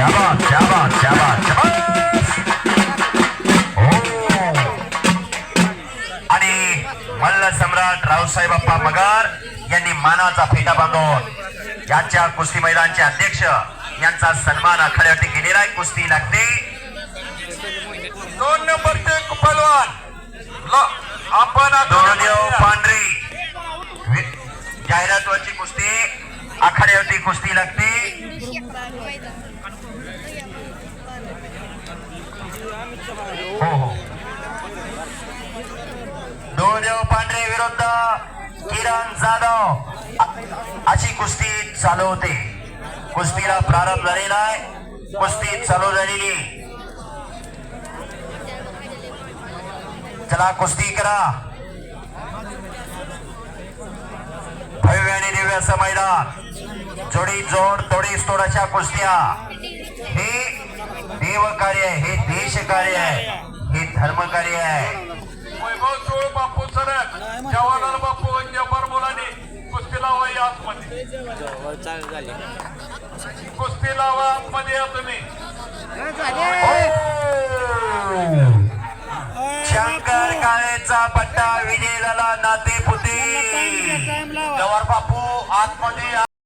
शाबास. हो. आणि मल्ल सम्राट रावसाहेब अप्पा मगार यांनी मानाचा फेटा बांधून याच्या कुस्ती मैदानचे अध्यक्ष यांचा सन्मान आखाड्यावरती केलेला आहे. कुस्ती लागते. दोन नंबरचे पहलवान. ल- आपण दोनदेव पांढरे. जाहिरातवरची कुस्ती आखाड्यावरती कुस्ती लागते. हो हो. पांढरे विरुद्ध किरण जाधव. अशी कुस्ती चालू होते. कुस्तीला प्रारंभ झालेला आहे. कुस्ती चालू झालेली. चला कुस्ती करा. भव्य आणि दिव्य असं मैदान. जोडी जोड तोडीस तोड कुस्त्या. हे देव कार्य आहे. हे देश कार्य आहे. हे धर्म कार्य आहे. वैभव चोळ बापू सरक जवाहरलाल बापू जपार मुलांनी कुस्ती लावा या आतमध्ये. कुस्ती लावा आतमध्ये या तुम्ही. शंकर काळेचा पट्टा विजय झाला नाते पुते जवाहर बापू आतमध्ये